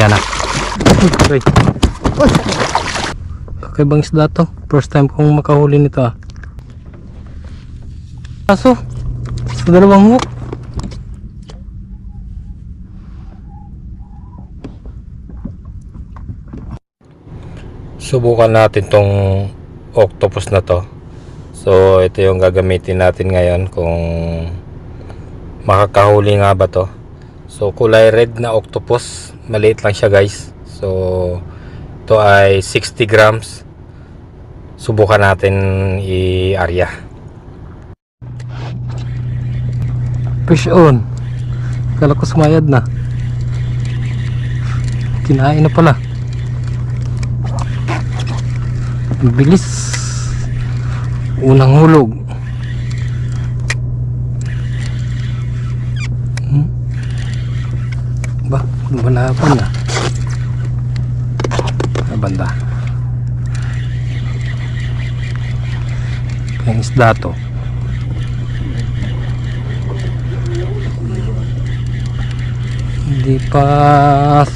Yan na. Okay. Okay bang isda to? First time kong makahuli nito ah. Aso. Sa dalawang hook. Subukan natin tong octopus na to. So ito yung gagamitin natin ngayon kung makakahuli nga ba to. So kulay red na octopus. Maliit lang siya guys. So ito ay 60 grams. Subukan natin i-arya. Fish on. Kala ko sumayad na. Kinain na pala. Bilis. Unang hulog. Hmm? Ba, lumalaban na. Ah, banda. Yung isda to. Hindi pa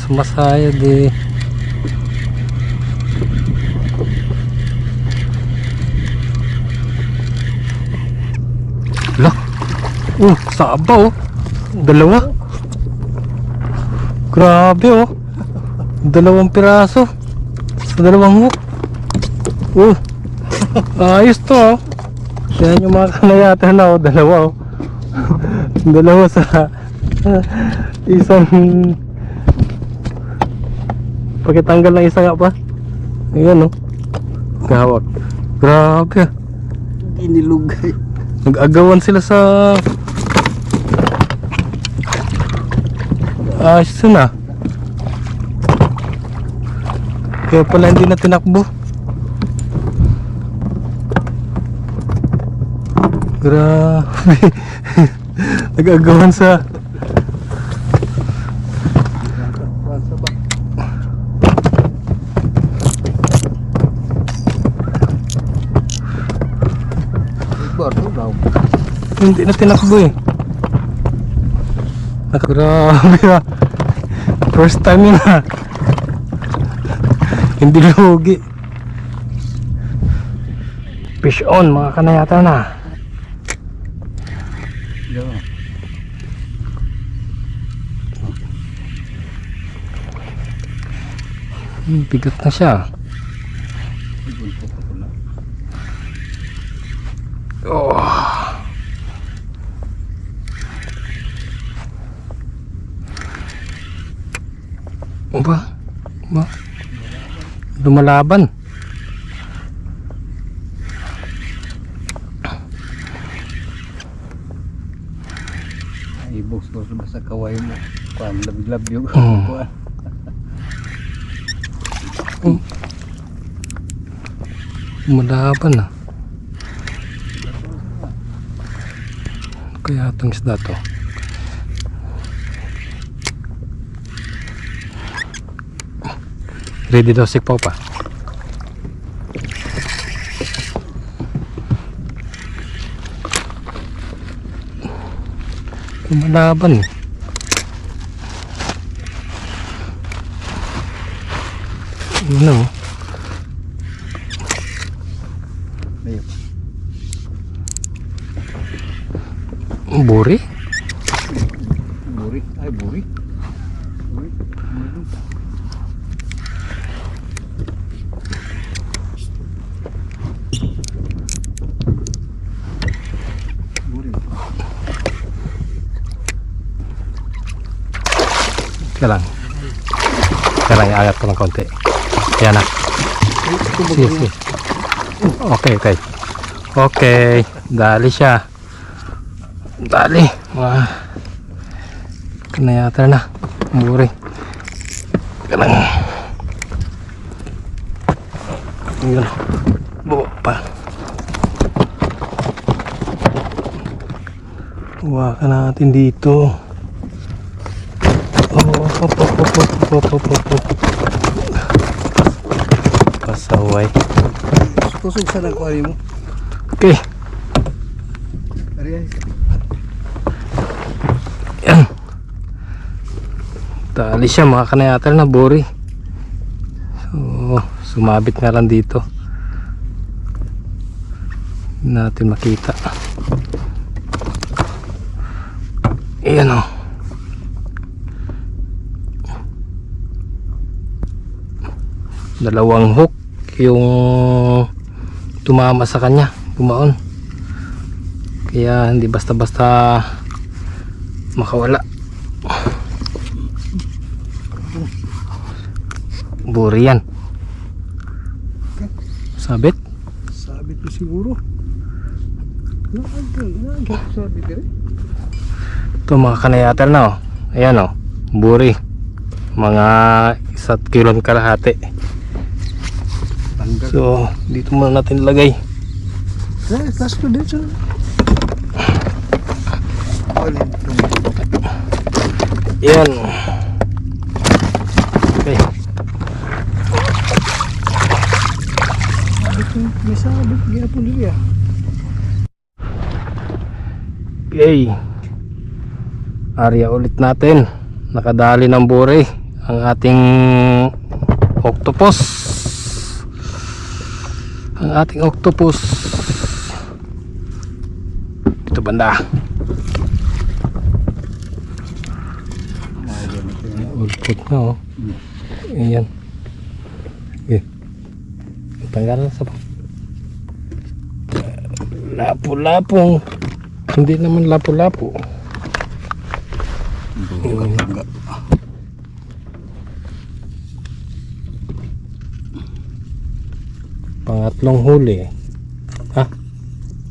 sumasayad eh. Lah. Oh, saba oh. Dalawa. Grabe oh. Dalawang piraso. Sa dalawang hook. Oh. Ayos to oh. Yan yung mga kanayata na oh. Dalawa oh. Dalawa sa isang pagkatanggal ng isa nga pa. Ayan oh. Gawak. Grabe. Inilugay. Nag-agawan sila sa Ah, uh, na. Kaya pala hindi na tinakbo. Grabe. Nag-agawan sa hindi na tinakbo eh. Nak- Grabe ah. First time yun ah. hindi lugi. Fish on mga kanayata na. Yo. Hmm, bigat na siya. Ba? Ba? Lumalaban. Ibog sa basta kaway mo. Kuan lablab yung hmm. kuan. Mm. Malaban na. Ah. Kaya itong isda to. ready daw si popa kumalaban eh Buri? na buri? Kaya lang. Kaya lang, iangat ko ng konti. Yan na. Sige, sige. Okay, okay. Okay. Dali siya. Dali. Mga kanayata na. Buri. Kaya lang. Yun. Buo pa. Huwakan natin dito hop hop hop hop pasaway. Tusog sa nagkuhari mo. Okay. Yan. Tali siya mga kanayatal na bori. So sumabit nga lang dito. Natin makita. Ayan o oh. Dalawang hook yung tumama sa kanya. Bumaon. Kaya hindi basta-basta makawala. Buri yan. Sabit? Sabi ko siguro. Ito mga kanayatal na oh. Ayan oh. Buri. Mga isa't kilon kalahati. So, dito muna natin ilagay. Eh, last to dito. Ayan. Okay. nila. Okay. Area ulit natin. Nakadali ng buri ang ating octopus. Ang ating octopus. Ito banda. Ulpot na oh. Ayan. Okay. Tanggalan sa Lapo-lapong. Hindi naman lapo-lapo. Tangga. Pangatlong huli. Ha?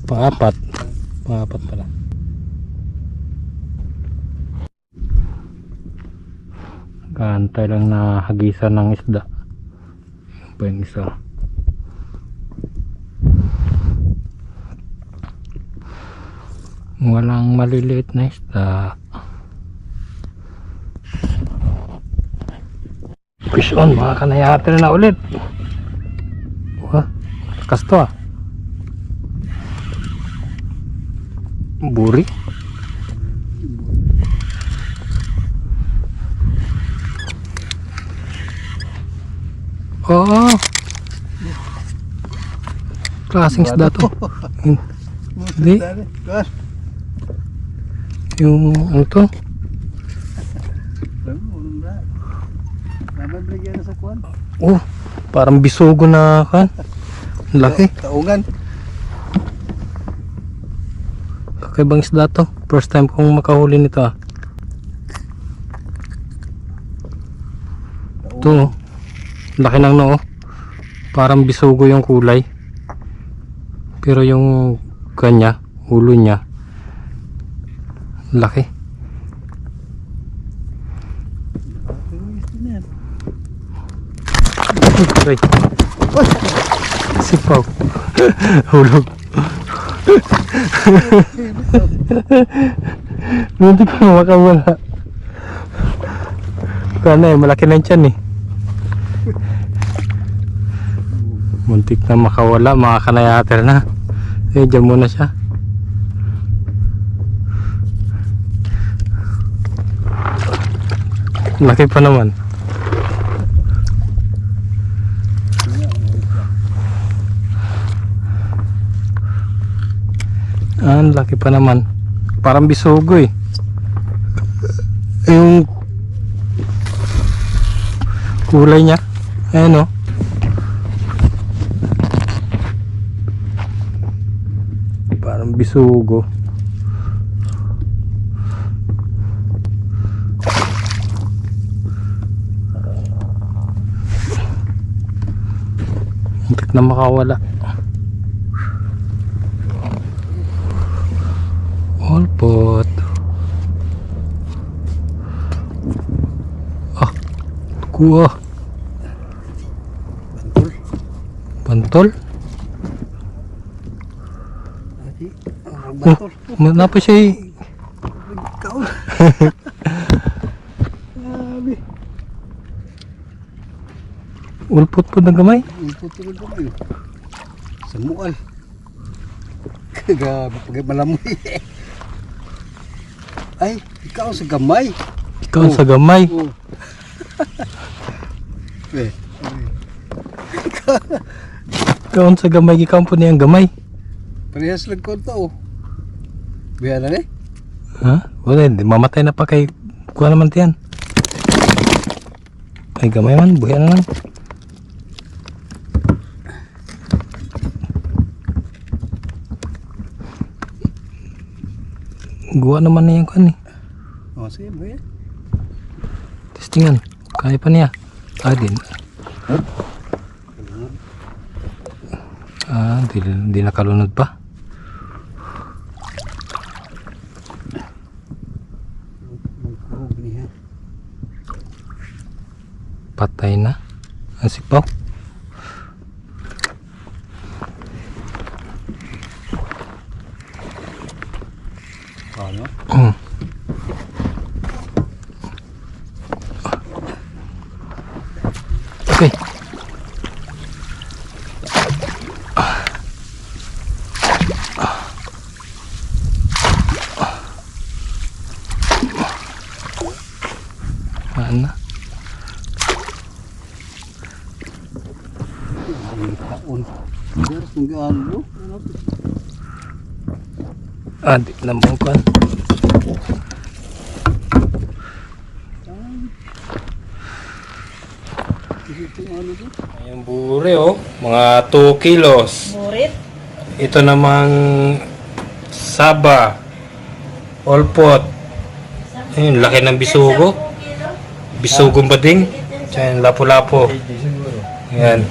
Pangapat. Pangapat pala. Kaantay lang na hagisan ng isda. Yan pa yung isa. Walang maliliit na isda. Fish on, mga kanayate na ulit. Wah, lakas to ah. Buri. Oo. Klaseng isda to. Hindi. Gas. Yung ano to? Nababligyan na sa kuwan. Oh, parang bisugo na kan. Laki. Taungan. Kakaibang isda to. First time kong makahuli nito ah. Ito oh. Laki ng noo. Parang bisugo yung kulay. Pero yung kanya, ulo niya. Laki. Aray. Sipaw. Hulog. Hindi pa makawala. Kana eh, malaki na yung eh. Muntik na makawala, mga kanayater na. Eh, dyan muna siya. Laki pa naman. Ang laki pa naman. Parang bisugo eh. Yung kulay niya. Ayan oh. Parang bisugo. Muntik na makawala. Olpot. Ah, kuha. Pantol. Ati. Orang bantul. Manapa siya. Ulpot po ng gamay. Ipot tulad ko ngayon. Sa mual. Grabe, pag malamoy. Ay, ikaw sa gamay. Ikaw sa gamay. Oh. Ikaw sa gamay. Ikaw po niyang gamay. parehas lang ko to. Biya na eh. Ha? Wala, mamatay na pa kay kuha naman tiyan. Ay gamay man, buhay na lang. Guwa naman na yan kuhan eh. Oh, sige, biya. Testingan. Kaya pa niya. Ah, din. Ah, di, di nakalunod pa. Patay na. Ang sipaw. Ano? Mm. Okay. Ano? Ang taon. Pero kung gaano, ano? Ah. Ito ano to? Yung bure oh, mga 2 kilos. Burit. Ito namang saba. Olpot. Ayun, laki ng bisugo. Bisugong bading. Diyan, lapo-lapo. Ayan.